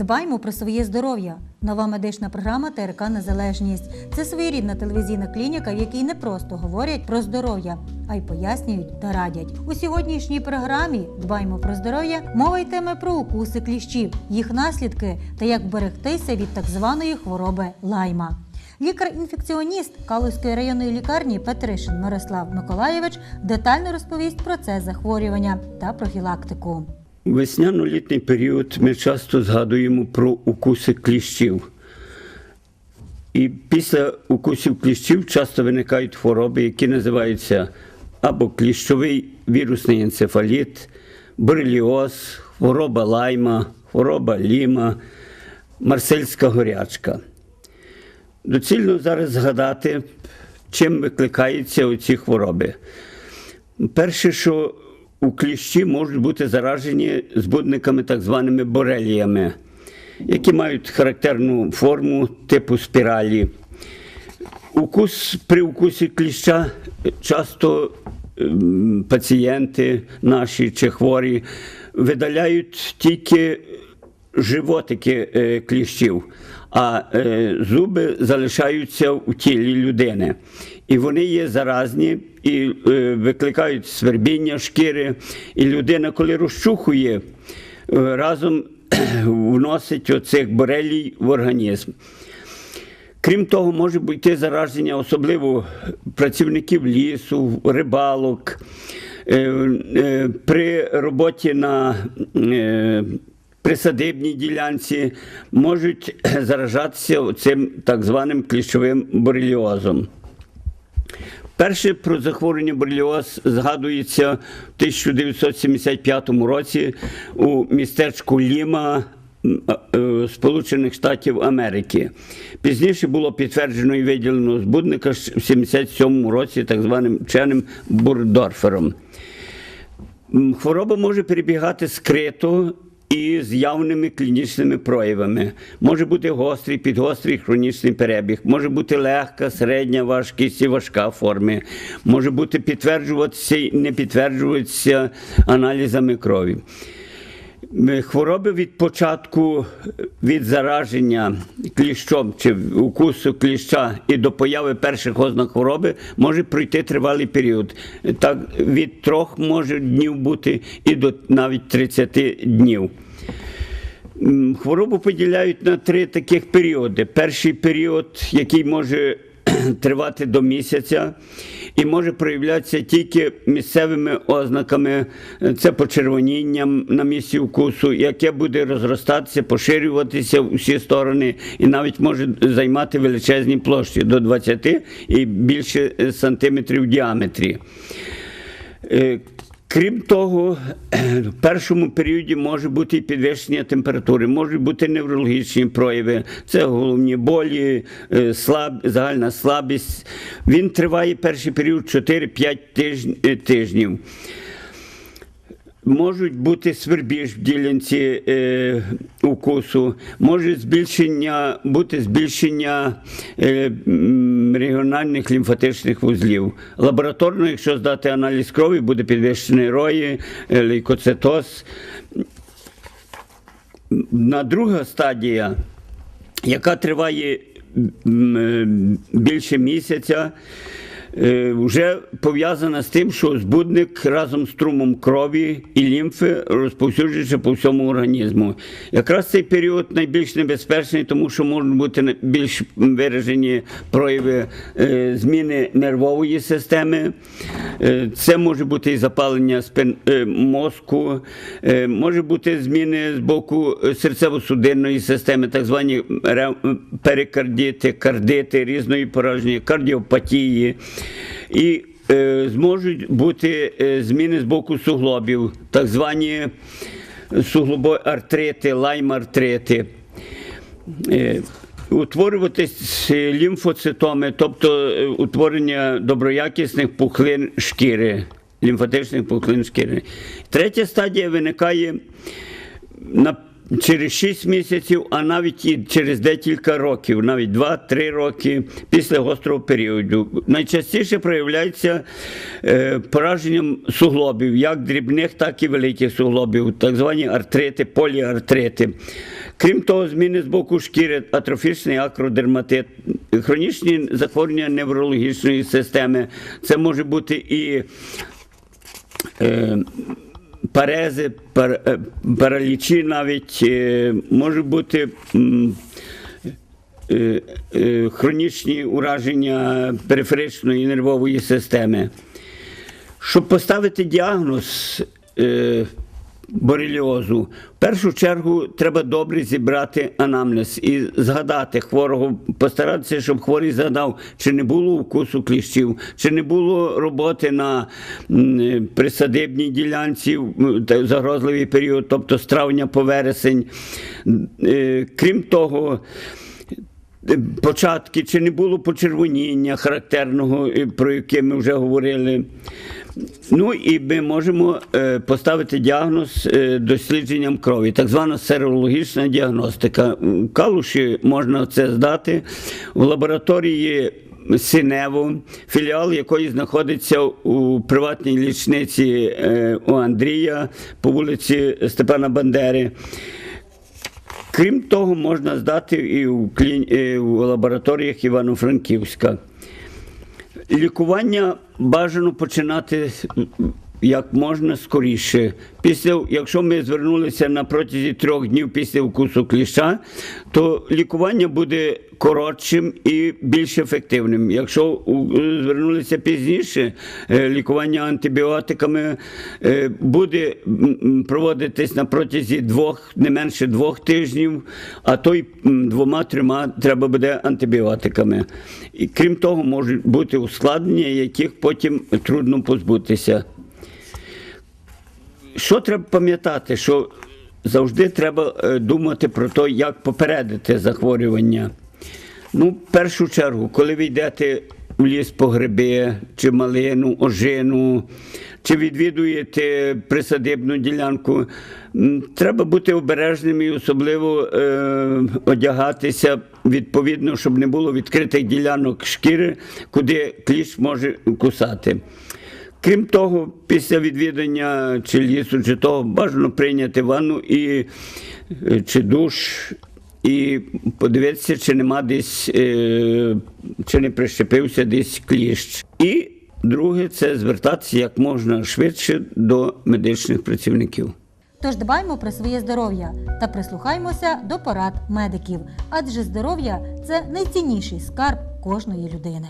Дбаймо про своє здоров'я. Нова медична програма ТРК Незалежність. Це своєрідна телевізійна клініка, в якій не просто говорять про здоров'я, а й пояснюють та радять. У сьогоднішній програмі Дбаймо про здоров'я мова йтиме про укуси кліщів, їх наслідки та як вберегтися від так званої хвороби лайма. Лікар-інфекціоніст Калузької районної лікарні Петришин Мирослав Миколаєвич детально розповість про це захворювання та профілактику. Весняно-літній період ми часто згадуємо про укуси кліщів. І після укусів кліщів часто виникають хвороби, які називаються або кліщовий вірусний енцефаліт, бореліоз, хвороба лайма, хвороба ліма, марсельська горячка. Доцільно зараз згадати, чим викликаються оці хвороби. Перше, що у кліщі можуть бути заражені збудниками так званими бореліями, які мають характерну форму типу спіралі. Укус при укусі кліща часто ем, пацієнти наші чи хворі видаляють тільки животики е, кліщів, а е, зуби залишаються у тілі людини. І вони є заразні і е, викликають свербіння шкіри. І людина, коли розчухує, е, разом вносить оцих борелій в організм. Крім того, може бути зараження, особливо працівників лісу, рибалок. Е, е, При роботі на е, присадибній ділянці можуть заражатися цим так званим кліщовим бореліозом. Перше про захворювання бореліоз згадується в 1975 році у містечку Ліма е, Сполучених Штатів Америки. Пізніше було підтверджено і виділено збудника в 77 році так званим вченим Бурдорфером. Хвороба може перебігати скрито і з явними клінічними проявами. Може бути гострий, підгострий хронічний перебіг, може бути легка, середня важкість і важка форми, може бути підтверджуватися і не підтверджуватися аналізами крові. Хвороби від початку від зараження кліщом чи укусу кліща і до появи перших ознак хвороби може пройти тривалий період. Так від трьох може днів бути і до навіть 30 днів. Хворобу поділяють на три таких періоди. Перший період, який може тривати до місяця і може проявлятися тільки місцевими ознаками. Це почервонінням на місці укусу, яке буде розростатися, поширюватися в усі сторони і навіть може займати величезні площі до 20 і більше е, сантиметрів в діаметрі. Е, Крім того, в першому періоді може бути і підвищення температури, можуть бути неврологічні прояви, це головні болі, е, слаб, загальна слабість. Він триває перший період 4-5 тижн- е, тижнів. Можуть бути свербіж в ділянці е, укусу, може збільшення, бути збільшення е, регіональних лімфатичних вузлів. Лабораторно, якщо здати аналіз крові, буде підвищений рої, е, лейкоцитоз. На друга стадія, яка триває більше місяця, вже пов'язана з тим, що збудник разом з струмом крові і лімфи розповсюджується по всьому організму. Якраз цей період найбільш небезпечний, тому що можуть бути більш виражені прояви е, зміни нервової системи. Е, Це може бути і запалення спин, е, мозку, е, може бути зміни з боку е, серцево-судинної системи, так звані перикардити, кардити, різної пораження, кардіопатії. І е, зможуть бути е, зміни з боку суглобів, так звані суглобоартрити, лайм-артрити. Е, Утворюватись лімфоцитоми, тобто е, утворення доброякісних пухлин шкіри, лімфатичних пухлин шкіри. Третя стадія виникає на, через 6 місяців, а навіть і через декілька років, навіть 2-3 роки після гострого періоду. Найчастіше проявляється е, пораженням суглобів, як дрібних, так і великих суглобів, так звані артрити, поліартрити. Крім того, зміни з боку шкіри, атрофічний акродерматит, хронічні захворювання неврологічної системи. Це може бути і е, парези, пар, е, паралічі навіть, е, може бути е, хронічні ураження периферичної нервової системи. Щоб поставити діагноз бореліозу, в першу чергу треба добре зібрати анамнез і згадати хворого, постаратися, щоб хворий згадав, чи не було укусу кліщів, чи не було роботи на присадибній ділянці в загрозливий період, тобто з травня по вересень. Е, Крім того, Е, початки, чи не було почервоніння характерного, е, про яке ми вже говорили. Ну і ми можемо е, поставити діагноз е, дослідженням крові, так звана серологічна діагностика. В Калуші можна це здати в лабораторії. Синево, філіал якої знаходиться у приватній лічниці е, у Андрія по вулиці Степана Бандери. Крім того, можна здати і в лабораторіях Івано-Франківська. Лікування бажано починати як можна скоріше. Після, якщо ми звернулися на протязі трьох днів після укусу кліща, то лікування буде коротшим і більш ефективним. Якщо звернулися пізніше, е, лікування антибіотиками е, буде проводитись на протязі двох, не менше двох тижнів, а то й двома-трьома треба буде антибіотиками. І крім того, можуть бути ускладнення, яких потім трудно позбутися. Що треба пам'ятати? Що завжди треба е, думати про те, як попередити захворювання. Ну, в першу чергу, коли ви йдете в ліс по гриби, чи малину, ожину, чи відвідуєте присадибну ділянку, треба бути обережним і особливо е, одягатися відповідно, щоб не було відкритих ділянок шкіри, куди кліщ може кусати. Крім того, після відвідання чи лісу, чи того бажано прийняти ванну і е, чи душ, і подивитися, чи нема десь, е, чи не прищепився десь кліщ. І друге це звертатися як можна швидше до медичних працівників. Тож дбаймо про своє здоров'я та прислухаймося до порад медиків, адже здоров'я це найцінніший скарб кожної людини.